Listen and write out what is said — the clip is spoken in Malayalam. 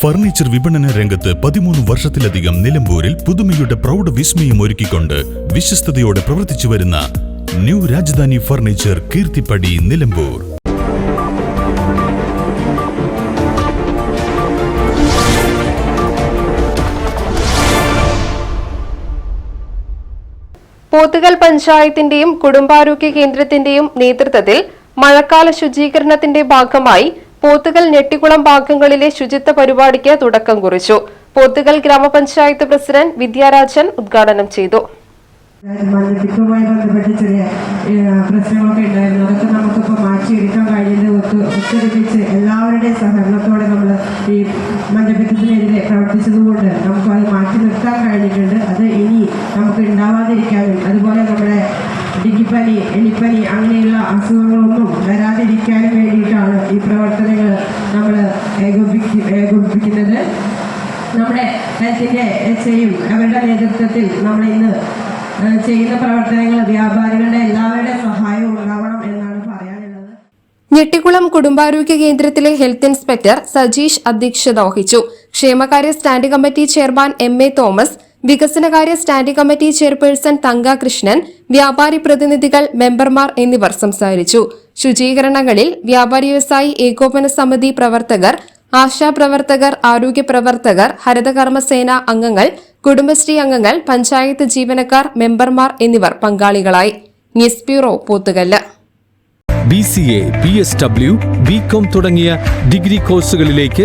ഫർണിച്ചർ വിപണന രംഗത്ത് പതിമൂന്ന് വർഷത്തിലധികം നിലമ്പൂരിൽ പുതുമയുടെ പ്രൗഢ വിസ്മയം ഒരുക്കിക്കൊണ്ട് വിശ്വസ്തയോടെ പ്രവർത്തിച്ചു വരുന്ന ന്യൂ രാജധാനി ഫർണിച്ചർ കീർത്തിപ്പടി നിലമ്പൂർ. പോത്തുകൽ പഞ്ചായത്തിന്റെയും കുടുംബാരോഗ്യ കേന്ദ്രത്തിന്റെയും നേതൃത്വത്തിൽ മഴക്കാല ശുചീകരണത്തിന്റെ ഭാഗമായി പോത്തുകൽ ഞെട്ടിക്കുളം ഭാഗങ്ങളിലെ ശുചിത്വ പരിപാടിക്ക് തുടക്കം കുറിച്ചു. പോത്തുകൽ ഗ്രാമപഞ്ചായത്ത് പ്രസിഡന്റ് വിദ്യാരാജൻ ഉദ്ഘാടനം ചെയ്തു. മണ്ണെടുപ്പുമായി ബന്ധപ്പെട്ട് ചെറിയ പ്രശ്നങ്ങളൊക്കെ ഉണ്ടായിരുന്നു. അതൊക്കെ നമുക്കിപ്പോൾ മാറ്റിയെടുക്കാൻ എല്ലാവരുടെയും സഹകരണത്തോടെ നമ്മൾ ഈ പ്രവർത്തിച്ചതുകൊണ്ട് നമുക്ക് അത് മാറ്റി നിർത്താൻ കഴിഞ്ഞിട്ടുണ്ട്. അത് ഇനി നമുക്ക് ഉണ്ടാവാതിരിക്കാനും അതുപോലെ ഡെങ്കിപ്പനി എലിപ്പനി അങ്ങനെയുള്ള അസുഖങ്ങളൊന്നും വരാതിരിക്കാൻ വേണ്ടിയിട്ടാണ് ഈ പ്രവർത്തനങ്ങൾ നമ്മൾ ഏകോപിപ്പി ഏകോപിപ്പിക്കുന്നത്. നമ്മുടെ ഹെൽത്തിന്റെ എച്ച് അവരുടെ നേതൃത്വത്തിൽ നമ്മൾ ഇന്ന് ചെയ്യുന്ന പ്രവർത്തനങ്ങൾ വ്യാപാരികളുടെ എല്ലാവരുടെ സഹായവും ഉണ്ടാവണം എന്നാണ് പറയാനുള്ളത്. ഞെട്ടിക്കുളം കുടുംബാരോഗ്യ കേന്ദ്രത്തിലെ ഹെൽത്ത് ഇൻസ്പെക്ടർ സജീഷ് അധ്യക്ഷത വഹിച്ചു. ക്ഷേമകാര്യ standing committee chairman M A Thomas വികസനകാര്യ standing committee chairperson Thanka Krishnan വ്യാപാരി പ്രതിനിധികൾ മെമ്പർമാർ എന്നിവർ സംസാരിച്ചു. ശുചീകരണങ്ങളിൽ വ്യാപാരി വ്യവസായി ഏകോപന സമിതി പ്രവർത്തകർ ആശാപ്രവർത്തകർ ആരോഗ്യ പ്രവർത്തകർ ഹരിതകർമ്മസേന അംഗങ്ങൾ കുടുംബശ്രീ അംഗങ്ങൾ പഞ്ചായത്ത് ജീവനക്കാർ മെമ്പർമാർ എന്നിവർ പങ്കാളികളായി. News bureau Pothukallu. B C A B S W B com തുടങ്ങിയ ഡിഗ്രി കോഴ്സുകളിലേക്ക്